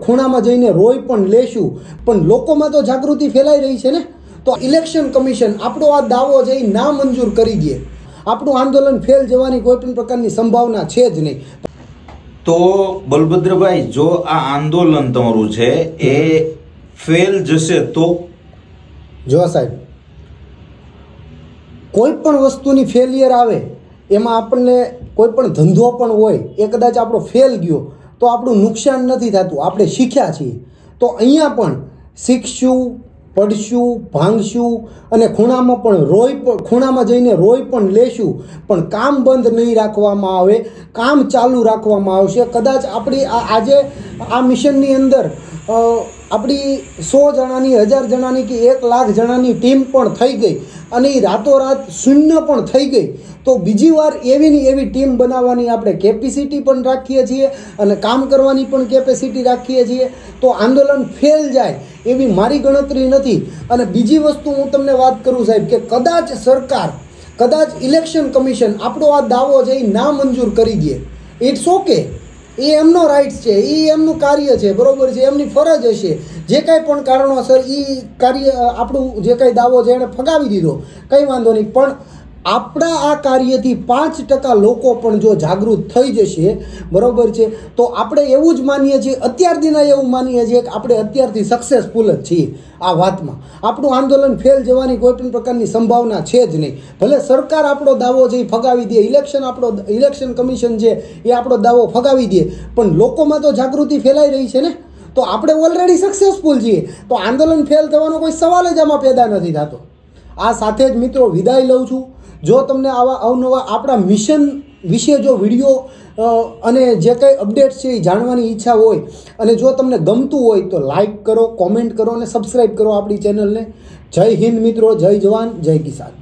ખૂણામાં જઈને રોય પણ લેશું. પણ લોકોમાં તો જાગૃતિ ફેલાઈ રહી છે ને? તો ઇલેક્શન કમિશન આપણો આ દાવો છે એ ના મંજૂર કરી દે. આપણું આંદોલન ફેલ જવાની કોઈ પણ પ્રકારની સંભાવના છે જ નહીં. તો બલભદ્રભાઈ જો આ આંદોલન તમારું છે એ ફેલ જશે તો? જો સાહેબ કોઈ પણ વસ્તુની ફેલિયર આવે એમાં આપણને કોઈ પણ ધંધો પણ હોય એ કદાચ આપણો ફેલ ગયો તો આપણું નુકસાન નથી થતું. આપણે શીખ્યા છીએ. તો અહીંયા પણ શીખશું, પડશું, ભાંગશું અને ખૂણામાં પણ રોય ખૂણામાં જઈને રોય પણ લેશું. પણ કામ બંધ નહીં રાખવામાં આવે. કામ ચાલુ રાખવામાં આવશે. કદાચ આપણી આજે આ મિશનની અંદર આપણી સો જણાની, હજાર જણાની કે એક લાખ જણાની ટીમ પણ થઈ ગઈ અને એ રાતોરાત શૂન્ય પણ થઈ ગઈ. તો બીજી વાર એવી ને એવી ટીમ બનાવવાની આપણે કેપેસિટી પણ રાખીએ છીએ અને કામ કરવાની પણ કેપેસિટી રાખીએ છીએ. તો આંદોલન ફેલ જાય એવી મારી ગણતરી નથી. અને બીજી વસ્તુ હું તમને વાત કરું સાહેબ કે કદાચ સરકાર, કદાચ ઇલેક્શન કમિશન આપણો આ દાવો છે એ ના મંજૂર કરી દે. ઇટ્સ ઓકે એ એમનો રાઇટ્સ છે, એ એમનું કાર્ય છે, બરોબર છે, એમની ફરજ હશે. જે કાંઈ પણ કારણોસર એ કાર્ય, આપણું જે કાંઈ દાવો છે એણે ફગાવી દીધો. કંઈ વાંધો નહીં, પણ આપણા આ કાર્યથી પાંચ ટકા લોકો પણ જો જાગૃત થઈ જશે, બરોબર છે, તો આપણે એવું જ માનીએ છીએ અત્યારથીના એવું માનીએ છીએ કે આપણે અત્યારથી સક્સેસફુલ જ છીએ આ વાતમાં. આપણું આંદોલન ફેલ જવાની કોઈ પણ પ્રકારની સંભાવના છે જ નહીં. ભલે સરકાર આપણો દાવો છે એ ફગાવી દે ઇલેક્શન આપણો ઇલેક્શન કમિશન છે એ આપણો દાવો ફગાવી દે, પણ લોકોમાં તો જાગૃતિ ફેલાઈ રહી છે ને? તો આપણે ઓલરેડી સક્સેસફુલ છીએ. તો આંદોલન ફેલ થવાનો કોઈ સવાલ જ આમાં પેદા નથી થતો. આ સાથે જ મિત્રો વિદાય લઉં છું. જો તમને આવા અવનવા આપણા મિશન વિશે જો વીડિયો અને જે કંઈ અપડેટ્સ છે એ જાણવાની ઈચ્છા હોય, અને જો તમને ગમતું હોય તો લાઈક કરો, કોમેન્ટ કરો અને સબસ્ક્રાઈબ કરો આપણી ચેનલને. જય હિન્દ મિત્રો, જય જવાન, જય કિસાન.